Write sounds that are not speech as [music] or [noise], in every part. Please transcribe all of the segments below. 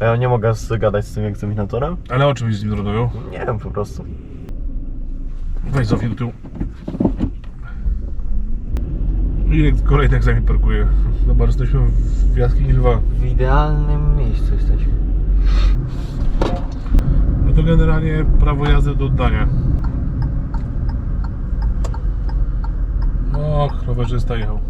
A ja nie mogę zgadać z tym egzaminatorem? Ale o czym z nim rozmawiał? Nie wiem po prostu. Weź Zofię do tyłu. Ile kolejny egzamin parkuje? Zobacz, jesteśmy w jaskini lwa. W idealnym miejscu jesteśmy. No to generalnie prawo jazdy do oddania. Och, rowerzysta jechał.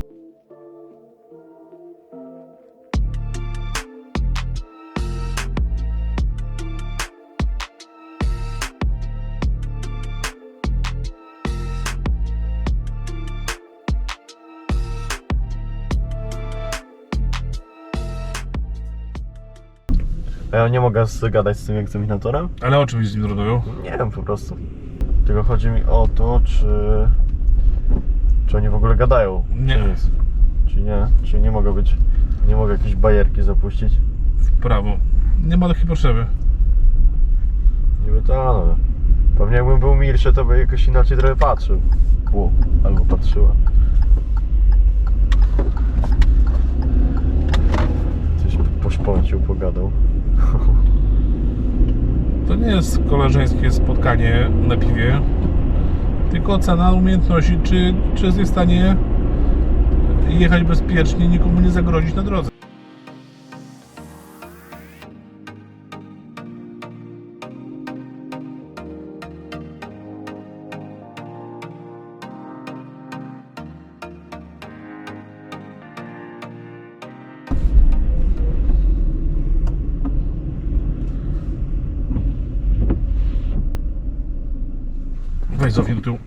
Ja nie mogę zgadać z tym egzaminatorem? Ale o czym z nim rozmawiał? Nie wiem po prostu. Tylko chodzi mi o to, czy... Czy oni w ogóle gadają? Nie. Czy, nic? czy nie? Czy nie mogę być... Nie mogę jakieś bajerki zapuścić? W prawo. Nie ma takiej potrzeby. Niby to, no. Pewnie jakbym był milszy, to by jakoś inaczej trochę patrzył. U, albo patrzyła. Coś poszpącił, pogadał. Nie jest koleżeńskie spotkanie na piwie, tylko ocena umiejętności, czy, czy jest w stanie jechać bezpiecznie, nikomu nie zagrozić na drodze. Weź Zofię do tyłu.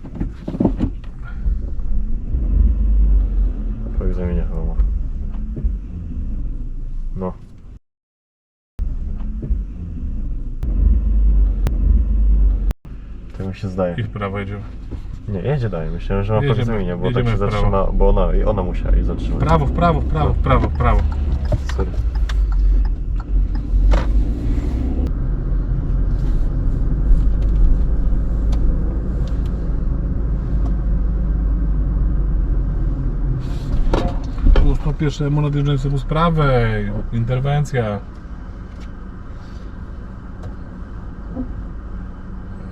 Po egzaminie chyba ma. No. Tak mi się zdaje. I w prawo jedziemy. Nie, jedzie dalej. Myślałem, że ma po Jedziemy- egzaminie, bo tak jedziemy się w prawo. zatrzyma, bo ona, i ona musiała jej zatrzymać. Prawo, w prawo, w prawo, w prawo, w prawo. Sorry. Pierwszemu nadjeżdżającemu z prawej. Interwencja.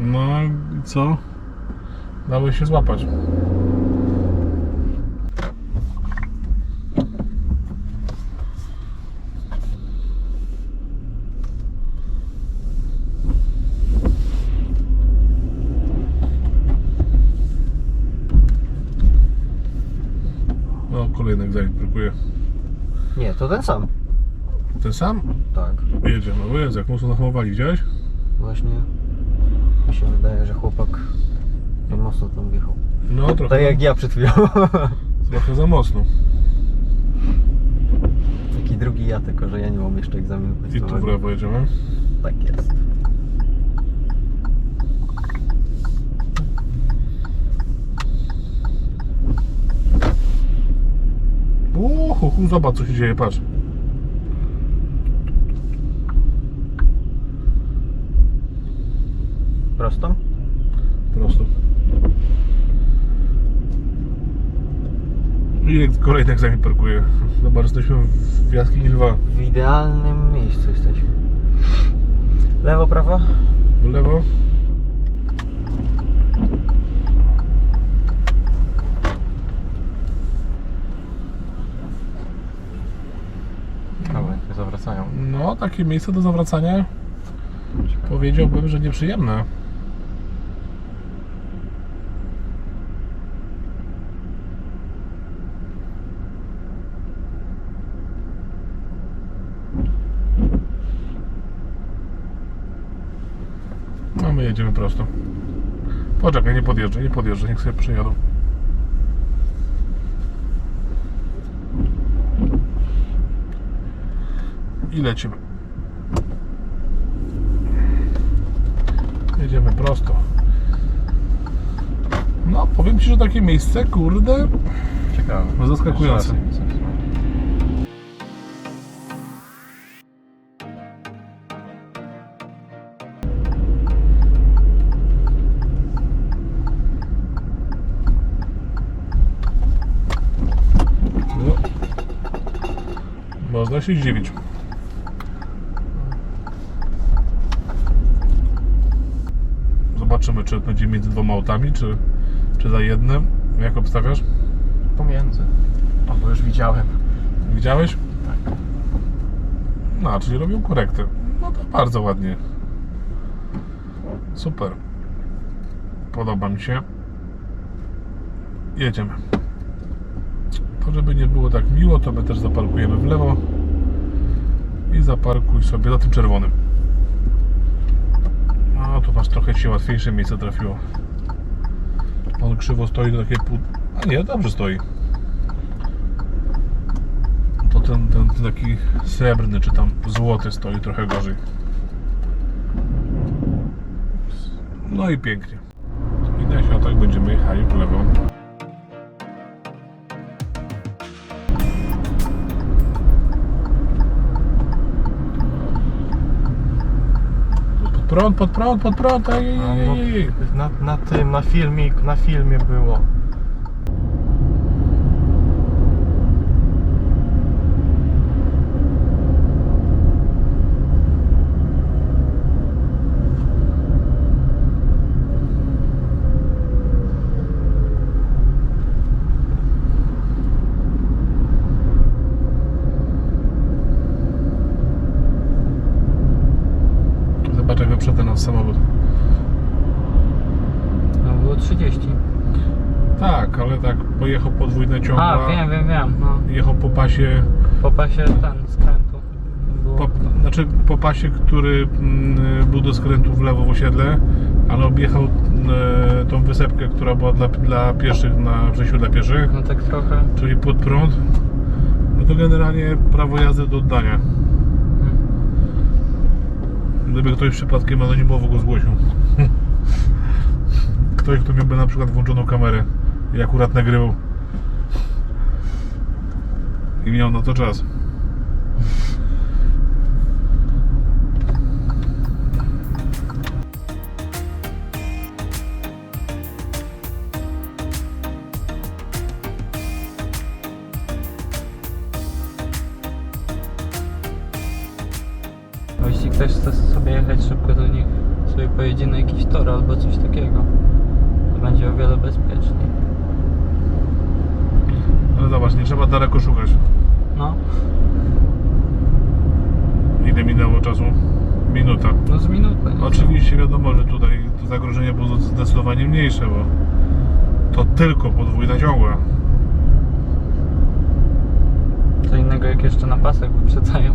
No i co? Dało się złapać. No, kolejny egzamin brakuje. Nie, to ten sam. Ten sam? Tak. Jedzie, no jest, jak mocno nahamowali, widziałeś? Właśnie mi się wydaje, że chłopak za mocno tam wjechał. No, trochę, Tak jak ja przed chwilą. [laughs] trochę za mocno. Taki drugi ja, tylko że ja nie mam jeszcze egzaminu I tu w lewo jedziemy. Tak jest. Uhu, zobacz co się dzieje, patrz. Prosto? Prosto. Ile kolejny egzamin parkuje? Zobacz, jesteśmy w jaskini lwa. W idealnym miejscu jesteśmy. Lewo, prawo? W lewo. Prawo, zawracają. No, takie miejsce do zawracania powiedziałbym, że nieprzyjemne. No my jedziemy prosto. Poczekaj, nie podjeżdżaj, nie podjeżdżaj, niech sobie przyjadą. I lecimy. Jedziemy prosto. No, powiem Ci, że takie miejsce, kurde, Ciekawe. No, zaskakujące. No, można się zdziwić. Zobaczymy, czy będzie między dwoma autami, czy, czy za jednym. Jak obstawiasz? Pomiędzy. O, bo już widziałem. Widziałeś? Tak. No, czyli robią korekty. No to bardzo ładnie. Super. Podoba mi się. Jedziemy. To żeby nie było tak miło, to my też zaparkujemy w lewo. I zaparkuj sobie za tym czerwonym. A tu masz trochę się łatwiejsze miejsce trafiło. On krzywo stoi, to takie pół... A nie, dobrze stoi. To ten, ten, ten taki srebrny, czy tam złoty stoi trochę gorzej. No i pięknie. I na środek będziemy jechali w lewo. Prąd, pod prąd, pod prąd, ej, ej, ej, no, na, na tym, na filmik, na filmie było. Wyprzedza nas samochód. No było 30. Tak, ale tak pojechał podwójne ciągła. A, wiem, wiem, wiem. No. Jechał po pasie Po pasie ten skrętu. Było... po, znaczy po pasie, który mm, był do skrętu w lewo w osiedle, ale objechał e, tą wysepkę, która była dla, dla pieszych na przejściu dla pieszych, No tak trochę. czyli pod prąd. No to generalnie prawo jazdy do oddania. Gdyby ktoś przypadkiem anonimowo go zgłosił. [laughs] Ktoś, kto miałby na przykład włączoną kamerę i akurat nagrywał. I miał na to czas. Jeśli ktoś chce sobie jechać szybko, to niech sobie pojedzie na jakiś tor albo coś takiego. To będzie o wiele bezpieczniej. Ale zobacz, nie trzeba daleko szukać. No, Ile minęło czasu? Minuta. no z minutę. nie? Oczywiście wiadomo, że tutaj to zagrożenie było zdecydowanie mniejsze, bo to tylko podwójna ciągła. Co innego jak jeszcze na pasach wyprzedzają.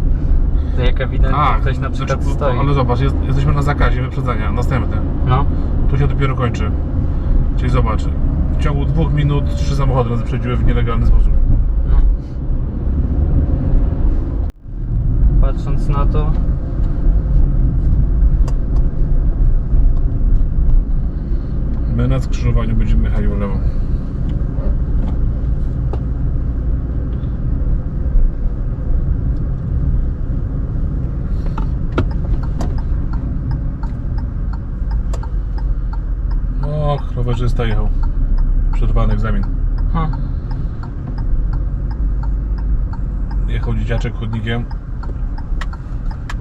To jak ewidentnie ktoś na przykład znaczy, stoi. Ale zobacz, jest, jesteśmy na zakazie wyprzedzania. Następne. No, Tu się dopiero kończy. Czyli zobacz, w ciągu dwóch minut trzy samochody nas wyprzedziły w nielegalny sposób. no. Patrząc na to, My na skrzyżowaniu będziemy jechali w lewo. Rowerzysta jechał. Przerwany egzamin. ha, Jechał dzieciaczek chodnikiem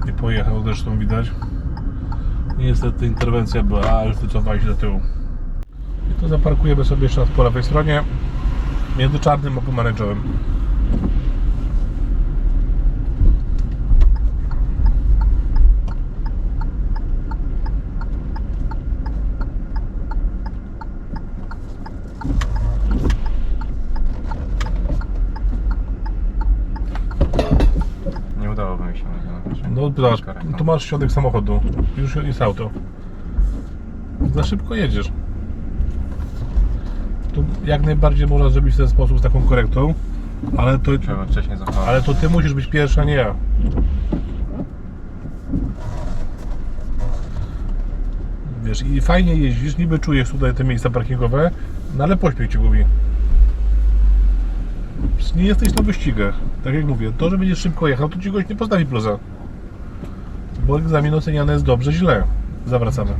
i pojechał, zresztą widać. Niestety interwencja była, a już wycofali się do tyłu. I to zaparkujemy sobie jeszcze raz po lewej stronie, między czarnym a pomarańczowym. Nie udałoby mi się. No zobacz, tu masz środek samochodu, już jest auto. Za szybko jedziesz. Tu jak najbardziej można zrobić w ten sposób z taką korektą, ale to, Trzeba wcześniej zachować. ale to ty musisz być pierwszy, a nie ja. Wiesz, i fajnie jeździsz, niby czujesz tutaj te miejsca parkingowe, no ale pośpiech cię gubi. Nie jesteś na wyścigach. Tak jak mówię, to, że będziesz szybko jechał, to ci goś nie postawi plusa. Bo egzamin oceniany jest dobrze, źle. Zawracamy.